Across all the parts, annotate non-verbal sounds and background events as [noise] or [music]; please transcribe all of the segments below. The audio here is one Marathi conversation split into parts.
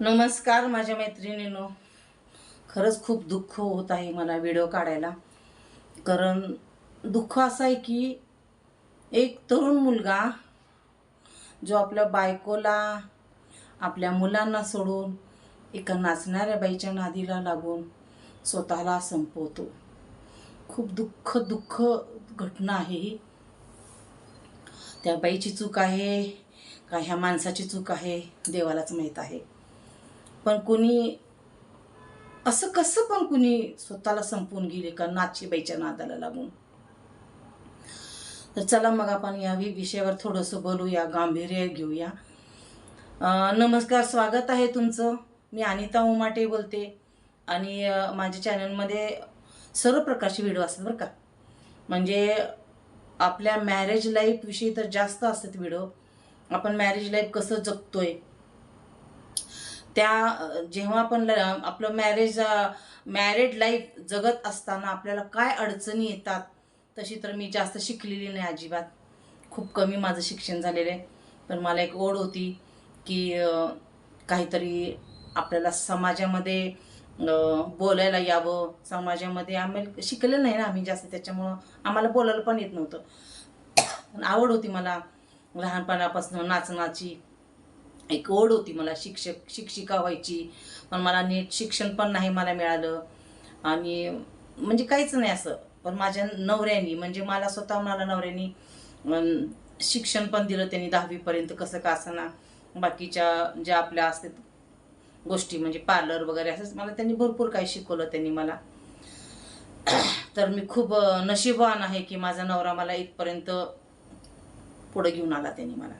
नमस्कार माझ्या मैत्रिणीनो. खरंच खूप दुःख होत आहे मला व्हिडिओ काढायला. कारण दुःख असं आहे की एक तरुण मुलगा जो आपल्या बायकोला आपल्या मुलांना सोडून एका नाचणाऱ्या बाईच्या नादीला लागून स्वतःला संपवतो. खूप दुःख दुःख घटना आहे ही. त्या बाईची चूक आहे का? ह्या माणसाची चूक आहे? देवालाच माहीत आहे. पण कुणी असं कसं पण कुणी स्वतःला संपून गेले का नाचीबाईच्या नादाला लागून? तर चला मग आपण या विषयावर थोडंसं बोलूया गांभीर्य घेऊया. नमस्कार स्वागत आहे तुमचं. मी अनिता उमाटे बोलते आणि माझ्या चॅनलमध्ये सर्व प्रकारचे व्हिडिओ असतात बरं का. म्हणजे आपल्या मॅरेज लाईफविषयी तर जास्त असतात व्हिडिओ. आपण मॅरेज लाईफ कसं जगतोय त्या जेव्हा आपण ल- आपलं मॅरेज मॅरिड लाईफ जगत असताना आपल्याला काय अडचणी येतात तशी तर मी जास्त शिकलेली नाही अजिबात. खूप कमी माझं शिक्षण झालेलं आहे. पण मला एक ओढ होती की काहीतरी आपल्याला समाजामध्ये बोलायला यावं. समाजामध्ये आम्ही शिकलेलं नाही ना आम्ही जास्त त्याच्यामुळं आम्हाला बोलायला पण येत नव्हतं. पण आवड होती मला लहानपणापासून नाचण्याची. एक ओढ होती मला शिक्षक शिक्षिका व्हायची. पण मला नीट शिक्षण पण नाही मला मिळालं. आणि म्हणजे काहीच नाही असं. पण माझ्या नवऱ्यानी म्हणजे मला स्वतः मला नवऱ्यानी शिक्षण पण दिलं त्यांनी दहावीपर्यंत कसं का असं ना बाकीच्या ज्या आपल्या असतात गोष्टी म्हणजे पार्लर वगैरे असंच मला त्यांनी भरपूर काही शिकवलं त्यांनी मला. [clears throat] तर मी खूप नशीबवान आहे की माझा नवरा मला इथपर्यंत पुढे घेऊन आला त्यांनी मला.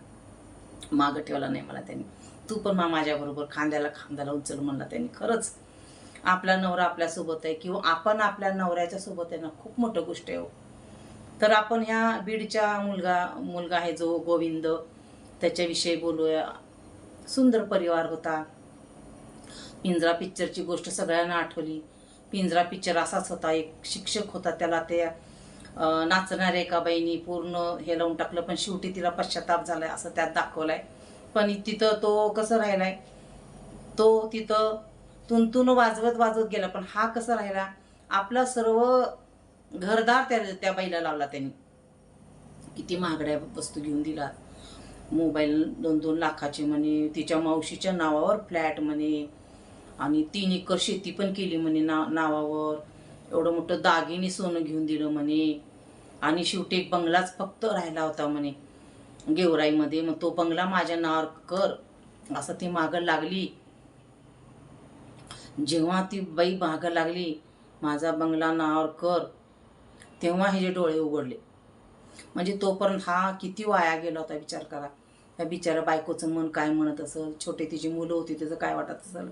मागं ठेवला नाही मला त्यांनी. तू पण मा माझ्याबरोबर खांद्याला खांद्याला उचल म्हणला त्यांनी. खरंच आपला नवरा आपल्यासोबत आहे किंवा आपण आपल्या नवऱ्याच्या सोबत आहे ना खूप मोठं गोष्ट आहे हो. तर आपण ह्या बीडच्या मुलगा मुलगा आहे जो गोविंद. त्याच्याविषयी बोलूया. सुंदर परिवार होता. पिंजरा पिक्चरची गोष्ट सगळ्यांना आठवली. पिंजरा पिक्चर असाच होता. एक शिक्षक होता त्याला ते नाचणाऱ्या एका बाईनी पूर्ण हे लावून टाकलं पण शेवटी तिला पश्चाताप झालाय असं त्यात दाखवलाय. पण तिथं तो कसं राहिलाय? तो तिथं तुंतून वाजवत वाजवत गेला पण हा कसा राहिला? आपला सर्व घरदार त्या त्या बाईला लावला त्यांनी. किती महागड्या वस्तू घेऊन दिला मोबाईल दोन दोन लाखाचे म्हणे तिच्या मावशीच्या नावावर फ्लॅट म्हणे आणि तीन एकर शेती पण केली म्हणे ना नावावर. एवढं मोठं दागिने सोनं घेऊन दिलं म्हणे. आणि शेवटी एक बंगलाच फक्त राहिला होता म्हणे गेवराईमध्ये. मग तो बंगला माझ्या नावावर कर असं ती मागं लागली. जेव्हा ती बाई मागं लागली माझा बंगला नावावर कर तेव्हा हे जे डोळे उघडले. म्हणजे तोपर्यंत हा किती वाया गेला होता विचार करा त्या बिचाऱ्या बायकोचं मन काय म्हणत असेल? छोटे तिची मुलं होती त्याचं काय वाटत असेल?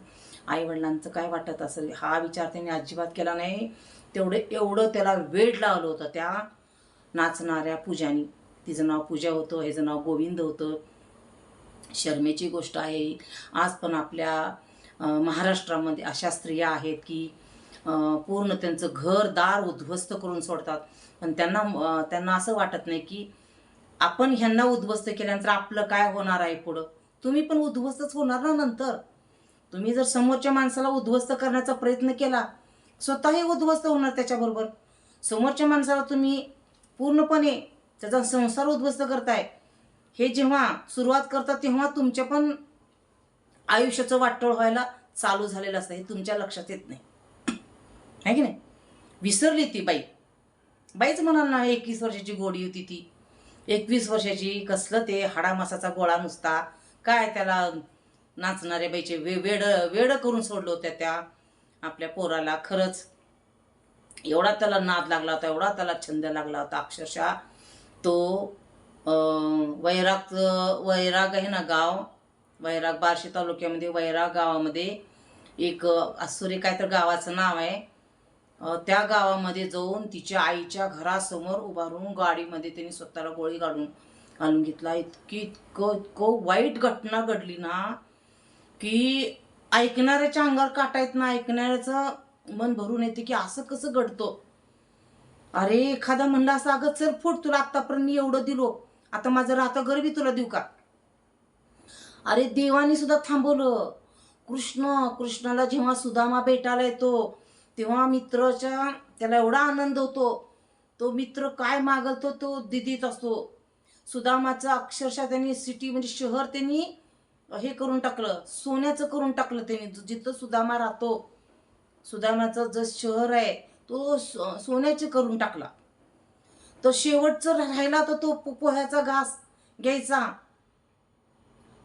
आईवडिलांचं काय वाटत असेल? हा विचार त्यांनी अजिबात केला नाही. तेवढे एवढं त्याला वेळ लावलं होतं त्या नाचणाऱ्या पूजानी. तिचं नाव पूजा होतं ह्याचं नाव गोविंद होतं. शर्मेची गोष्ट आहे. आज पण आपल्या महाराष्ट्रामध्ये अशा स्त्रिया आहेत की पूर्ण त्यांचं घर दार उद्ध्वस्त करून सोडतात. पण त्यांना त्यांना असं वाटत नाही की आपण ह्यांना उद्ध्वस्त केल्यानंतर आपलं काय होणार आहे पुढं? तुम्ही पण उद्ध्वस्तच होणार ना नंतर. तुम्ही जर समोरच्या माणसाला उद्ध्वस्त करण्याचा प्रयत्न केला स्वतःही उद्ध्वस्त होणार त्याच्याबरोबर. समोरच्या माणसाला तुम्ही पूर्णपणे त्याचा संसार उद्ध्वस्त करताय. हे जेव्हा सुरुवात करता तेव्हा तुमच्या पण आयुष्याचं वाटोळ व्हायला चालू झालेलं असतं हे तुमच्या लक्षात येत नाही. आहे की नाही? विसरली ती बाई. बाईच म्हणाल ना एकवीस वर्षाची गोडी होती ती. एकवीस वर्षाची कसलं ते हाडामासाचा गोळा नुसता. काय त्याला नाचणाऱ्या बाईचे वे वेड वेड करून सोडलं होत्या त्या आपल्या पोराला. खरंच एवढा त्याला नाद लागला होता एवढा त्याला छंद लागला होता. अक्षरशः तो वैराग वैराग आहे ना गाव वैराग बार्शी तालुक्यामध्ये वैराग गावामध्ये एक असुरी काय तर गावाचं नाव आहे. त्या गावामध्ये जाऊन तिच्या आईच्या घरासमोर उभारून गाडीमध्ये त्यांनी स्वतःला गोळी काढून घालून घेतला. इतकी इतकं इतकं वाईट घटना घडली ना. की ऐकणाऱ्याच्या अंगावर काटा येत ना ऐकणाऱ्याचं मन भरून येते की असं कसं घडतं? अरे एखादा म्हणला असं अगं सर फुट तुला आतापर्यंत मी एवढं दिलो. आता माझं राहतं घर बी तुला देऊ का? अरे देवाने सुद्धा थांबवलं. कृष्ण कृष्णाला जेव्हा सुदामा भेटायला येतो तेव्हा मित्राच्या त्याला एवढा आनंद होतो. तो मित्र काय मागलतो तो दिदीत असतो. सुदामाचं अक्षरशः त्यांनी सिटी म्हणजे शहर त्यांनी हे करून टाकलं सोन्याचं करून टाकलं त्यांनी. जिथं सुदामा राहतो सुदामाचं जो शहर आहे तो सोन्याचे करून टाकला. तर शेवटचं राहिला तर तो पोह्याचा घास घ्यायचा.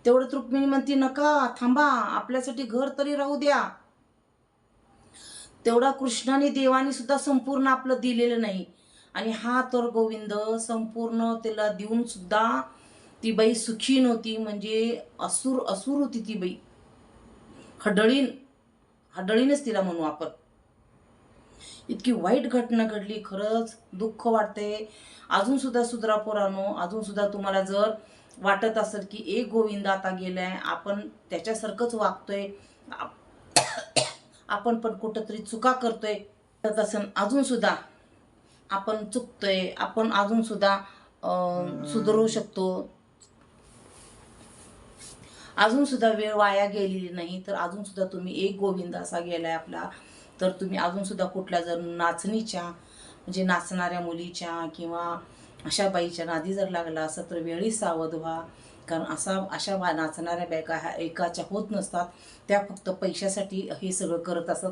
तेवढं रुक्मिणी म्हणते नका थांबा आपल्यासाठी घर तरी राहू द्या. तेवढा कृष्णाने देवाने सुद्धा संपूर्ण आपलं दिलेलं नाही. आणि हा तर गोविंद संपूर्ण त्याला देऊन सुद्धा ती बाई सुखी नव्हती म्हणजे असुर असुर होती ती बाई. हडळीन हडळीनच तिला म्हणू आपण. इतकी वाईट घटना घडली खरंच दुःख वाटते. अजून सुद्धा सुधरा पोरानो अजून सुद्धा तुम्हाला जर वाटत असेल की एक गोविंद आता गेलाय आपण त्याच्यासारखंच वागतोय. आपण पण कुठंतरी चुका करतोय. तर तसं अजून सुद्धा आपण चुकतोय. आपण अजून सुद्धा सुधारू शकतो. अजून सुद्धा वेळ वाया गेलेली नाही तर अजून सुद्धा तुम्ही एक गोविंद असा गेलाय आपला. तर तुम्ही अजून सुद्धा कुठल्या जर नाचणीच्या म्हणजे नाचणाऱ्या मुलीच्या किंवा अशा बाईच्या नादी जर लागला असं तर वेळी सावध व्हा. कारण असा अशा बा नाचणाऱ्या बायका ह्या एकाच्या होत नसतात. त्या फक्त पैशासाठी हे सगळं करत असत.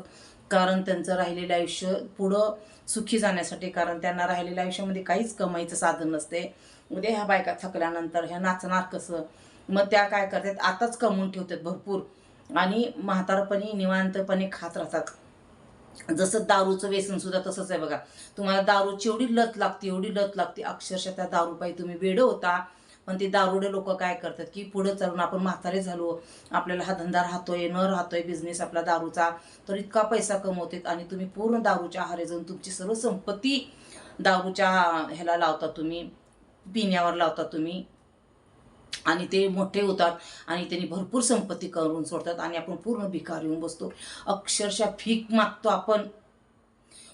कारण त्यांचं राहिलेलं आयुष्य पुढं सुखी जाण्यासाठी कारण त्यांना राहिलेल्या आयुष्यामध्ये काहीच कमाईचं साधन नसते. उद्या ह्या बायका थकल्यानंतर ह्या नाचणार कसं? मग त्या काय करतात? आताच कमवून ठेवतात भरपूर. आणि म्हातारपणी निवांतपणे खात राहतात. जसं दारूचं व्यसन सुद्धा तसंच आहे बघा. तुम्हाला दारूची एवढी लत लागते एवढी लत लागते. अक्षरशः त्या दारूपाई तुम्ही वेड होता. पण ते दारुडे लोक काय करतात की पुढे चालून आपण म्हातारे झालो. आपल्याला हा धंदा राहतोय न राहतोय बिझनेस आपला दारूचा तर इतका पैसा कमवतात आणि तुम्ही पूर्ण दारूच्या आहारे जाऊन तुमची सर्व संपत्ती दारूच्या ह्याला लावता तुम्ही पिण्यावर लावता तुम्ही. आणि ते मोठे होतात आणि त्यांनी भरपूर संपत्ती करून सोडतात आणि आपण पूर्ण भिकार येऊन बसतो. अक्षरशः भीक मागतो आपण.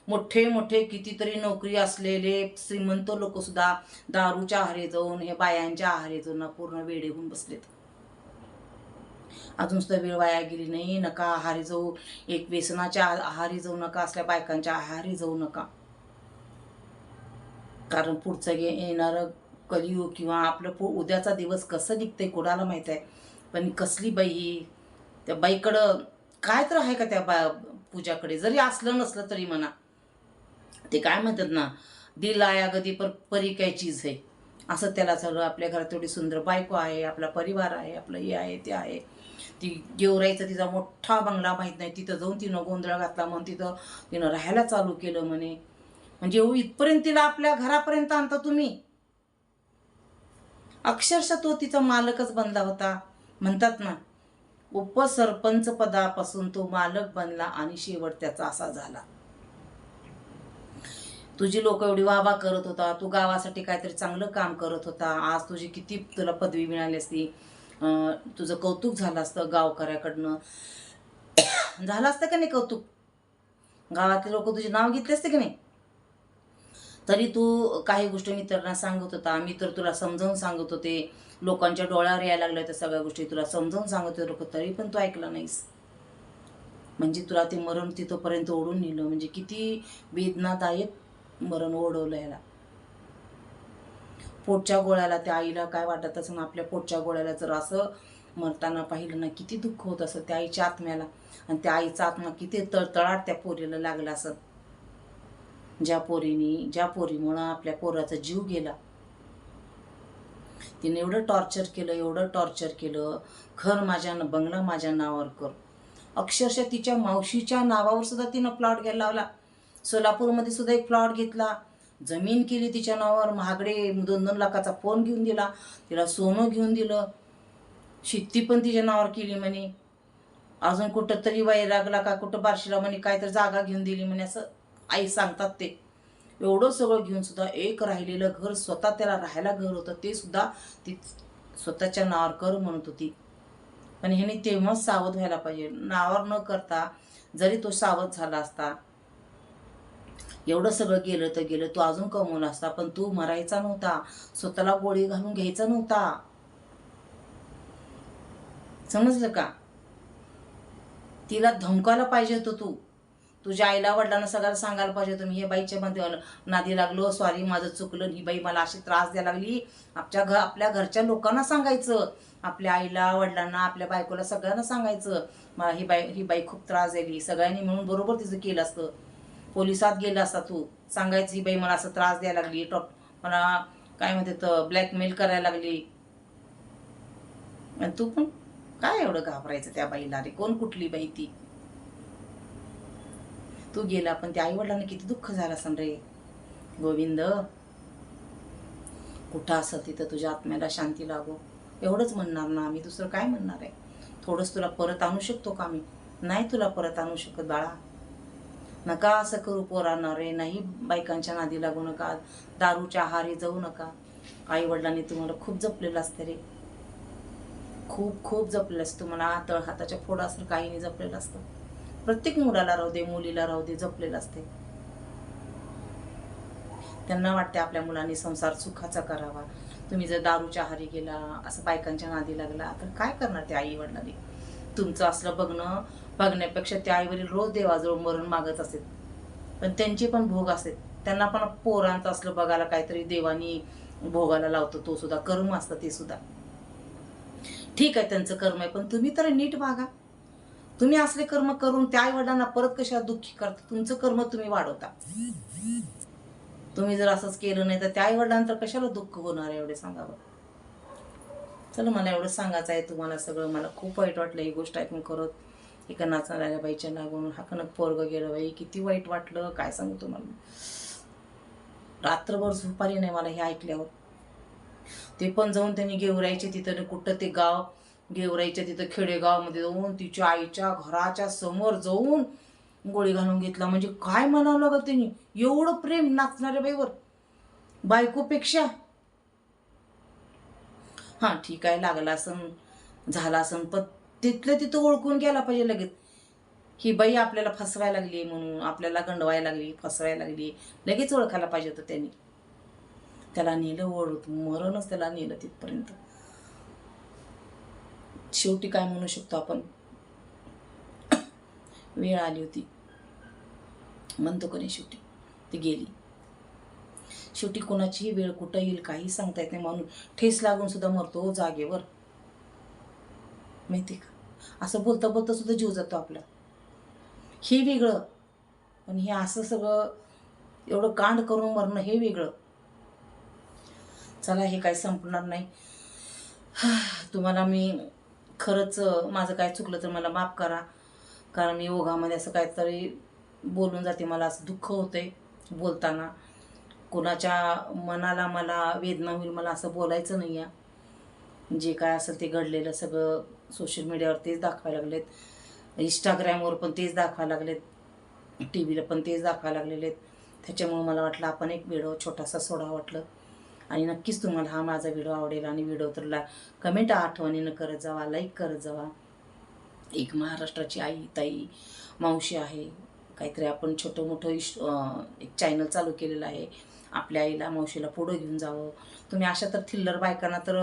मोठे मोठे कितीतरी नोकरी असलेले श्रीमंत लोक सुद्धा दारूच्या आहारे जाऊन हे बायांच्या आहारे जाऊन ना पूर्ण वेडे होऊन बसलेत. अजून सुद्धा वेळ वाया गेली नाही. नका आहारी जाऊ. एक व्यसनाच्या आहारी जाऊ नका. असल्या बायकांच्या आहारी जाऊ नका. कारण पुढचं येणारं कलियुग किंवा आपलं पु उद्याचा दिवस कसं निघतंय कोणाला माहीत आहे? पण कसली बाई ही त्या बाईकडं काय तर आहे का त्या बा पूजाकडे? जरी असलं नसलं तरी म्हणा. ते काय म्हणतात ना दिल आया गदी पर परी काय चीज आहे असं त्याला सगळं आपल्या घरात तेवढी सुंदर बायको आहे आपला परिवार आहे आपलं हे आहे ते आहे. ती गेवराईचा तिचा मोठा बंगला माहीत नाही. तिथं जाऊन तिनं गोंधळ घातला म्हणून तिथं तिनं राहायला चालू केलं म्हणे. म्हणजे इथपर्यंत तिला आपल्या घरापर्यंत आणता तुम्ही? अक्षरशः तो तिचा मालकच बनला होता. म्हणतात ना उपसरपंच पदापासून तो मालक बनला आणि शेवट त्याचा असा झाला. तुझी लोक एवढी वाहवा करत होता तू गावासाठी काहीतरी चांगलं काम करत होता आज तुझी किती तुला पदवी मिळाली असती. तुझं कौतुक झालं असतं गावकऱ्याकडनं. [coughs] झालं असतं का नाही कौतुक? गावातले लोक तुझे नाव घेतले असते की नाही? तरी तू काही गोष्टी मित्रांना सांगत होता. मी तर तुला समजावून सांगत होते. लोकांच्या डोळ्यावर यायला लागल्या त्या सगळ्या गोष्टी. तुला समजावून सांगत होते तरी पण तू ऐकला नाहीस. म्हणजे तुला ते मरण तिथंपर्यंत ओढून नेलं. म्हणजे किती वेदनादायक मरण ओढवलं याला. पोटच्या गोळ्याला त्या आईला काय वाटत असं आपल्या पोटच्या गोळ्याला जर असं मरताना पाहिलं ना किती दुःख होत असं त्या आईच्या आत्म्याला. आणि त्या आईचा आत्मा किती तळतळाट त्या पोरीला लागला असं ज्या पोरीने ज्या पोरीमुळं आपल्या पोराचा जीव गेला. तिने एवढं टॉर्चर केलं एवढं टॉर्चर केलं. घर माझ्या बंगला माझ्या नावावर कर. अक्षरशः तिच्या मावशीच्या नावावर सुद्धा तिनं प्लॉट घ्यायला लावला. सोलापूरमध्ये सुद्धा एक प्लॉट घेतला. जमीन केली तिच्या नावावर. महागडे दोन दोन लाखाचा फोन घेऊन दिला. तिला सोनं घेऊन दिलं. शेती पण तिच्या नावावर केली म्हणे. अजून कुठं तरी वैरागला का? कुठं बारशीला म्हणे काय तर जागा घेऊन दिली म्हणे असं. आई सांगतात ते. एवढं सगळं घेऊन सुद्धा एक राहिलेलं घर स्वतः त्याला राहायला घर होतं ते सुद्धा ती स्वतःच्या नावावर कर म्हणत होती. पण ह्याने तेव्हाच सावध व्हायला पाहिजे. नावावर न करता जरी तो सावध झाला असता एवढं सगळं गेलं तर गेलं तो अजून कमवला असता पण तू मरायचा नव्हता. स्वतःला गोळी घालून घ्यायचा नव्हता. समजलं का? तिला धमकायला पाहिजे होतं तू. तुझ्या आईला वडिलांना सगळ्यांना सांगायला पाहिजे तुम्ही हे बाईच्या मध्ये नादी लागलो सॉरी माझं चुकलं ही बाई मला अशी त्रास द्यायला लागली. आपल्या घर आपल्या घरच्या लोकांना सांगायचं. आपल्या आईला वडिलांना आपल्या बायकोला सगळ्यांना सांगायचं. मला ही बाई ही बाई खूप त्रास दिली सगळ्यांनी म्हणून बरोबर तिचं केलं असतं. पोलिसात गेलं असता तू. सांगायचं ही बाई मला असं त्रास द्यायला लागली. टॉप मला काय म्हणते तर ब्लॅकमेल करायला लागली. आणि तू पण काय एवढं घाबरायचं त्या बाईला रे? कोण कुठली बाई ती? तू गेला पण त्या आई वडिलांना किती दुःख झालं असं रे. गोविंद कुठं असं तिथं तुझ्या आत्म्याला शांती लागो? एवढंच म्हणणार ना आम्ही दुसरं काय म्हणणार आहे? थोडंच तुला परत आणू शकतो का आम्ही? नाही तुला परत आणू शकत बाळा. नका असं करू पोरांना रे नाही बायकांच्या नादी लागू नका दारूच्या आहारी जाऊ नका. आई वडिलांनी तुम्हाला खूप जपलेलं असतं रे. खूप खूप जपलेलं असतं तुम्हाला तळ हाताच्या फोडा असं काही नाही जपलेलं असतं. प्रत्येक मुलाला राहू दे मुलीला राहू दे जपलेलं असते. त्यांना वाटते आपल्या मुलांनी संसार सुखाचा करावा. तुम्ही जर दारूच्या आहारी गेला असं बायकांच्या नादी लागला तर काय करणार त्या आई वडिलांनी तुमचं असलं बघणं बघण्यापेक्षा त्या आईवरील रोज देवाजवळ मरण मागत असेल. पण त्यांचे पण भोग असेल. त्यांना पण पोरांचं असलं बघायला काहीतरी देवानी भोगाला लावतो तो सुद्धा. कर्म असतं ते सुद्धा. ठीक आहे त्यांचं कर्म आहे पण तुम्ही तर नीट वागा. तुम्ही असले कर्म करून त्या आई वडिलांना परत कशा दुःखी करता? तुमचं कर्म तुम्ही वाढवता. तुम्ही जर असंच केलं नाही तर त्या आई वडिलांना तर कशाला दुःख होणार आहे एवढे सांगावं चला मला एवढं सांगायचं आहे. तुम्हाला सगळं मला खूप वाईट वाटलं ही गोष्ट ऐकून करत एका नाचणाऱ्या बाईच्या नागून हाकनं पोरग गेलं बाई किती वाईट वाटलं. काय सांगू तुम्हाला? रात्रभर झोपारी नाही मला हे ऐकल्यावर. ते पण जाऊन त्यांनी गेवरायचे तिथं. कुठं ते गाव गेवराईच्या तिथं खेडेगावमध्ये जाऊन तिच्या आईच्या घराच्या समोर जाऊन गोळी घालून घेतला. म्हणजे काय म्हणावं लागत त्यांनी एवढं प्रेम नाचणाऱ्या बाईवर. बायकोपेक्षा. हां ठीक आहे लागला असं झाला असं पण तिथलं तिथं ओळखून गेला पाहिजे लगेच. ही बाई आपल्याला फसवायला लागली म्हणून आपल्याला गंडवायला लागली फसवायला लागली लगेच ओळखायला पाहिजे होतं त्यांनी. त्याला नेलं ओळख मरणच त्याला नेलं तिथपर्यंत. शेवटी काय म्हणू शकतो आपण? वेळ आली होती. म्हणतो कोणी शेवटी? ती गेली. शेवटी कोणाचीही वेळ कुठं येईल काही सांगता येत नाही म्हणून ठेस लागून सुद्धा मरतो हो जागेवर. माहिती का? असं बोलता बोलता सुद्धा जीव जातो आपला. हे वेगळं. पण हे असं सगळं एवढं कांड करून मरणं हे वेगळं. चला हे काही संपणार नाही. [sighs] तुम्हाला मी खरंच माझं काय चुकलं तर मला माफ करा. कारण मी ओघामध्ये असं काहीतरी बोलून जाते मला असं दुःख होते बोलताना. कोणाच्या मनाला मला वेदना होईल मला असं बोलायचं नाही आहे जे काय असेल ते घडलेलं सगळं सोशल मीडियावर तेच दाखवायला लागलेत. इंस्टाग्रामवर पण तेच दाखवायला लागलेत. टी व्हीला पण तेच दाखवायला लागलेले आहेत त्याच्यामुळं मला वाटलं आपण एक व्हिडिओ छोटासा सोडा वाटलं. आणि नक्कीच तुम्हाला हा माझा व्हिडिओ आवडेल आणि व्हिडिओ तर ला कमेंट आठवणीनं करत जावा लाईक करत जावा. एक महाराष्ट्राची आई ताई मावशी आहे. काहीतरी आपण छोटं मोठं इश एक चॅनल चालू केलेलं आहे. आपल्या आईला मावशीला पुढं घेऊन जावं. तुम्ही अशा तर थिल्लर बायकांना तर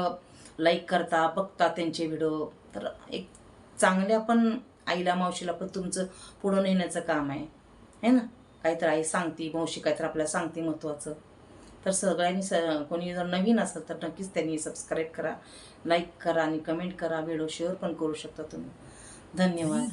लाईक करता बघता त्यांचे व्हिडिओ तर एक चांगल्या पण आईला मावशीला पण तुमचं पुढं नेण्याचं काम आहे. है ना? काहीतरी आई सांगते मावशी काहीतरी आपल्याला सांगते महत्त्वाचं तर सगळ्यांनी स कोणी जर नवीन असेल तर नक्कीच त्यांनी सबस्क्राईब करा लाईक करा आणि कमेंट करा. व्हिडिओ शेअर पण करू शकता तुम्ही. धन्यवाद.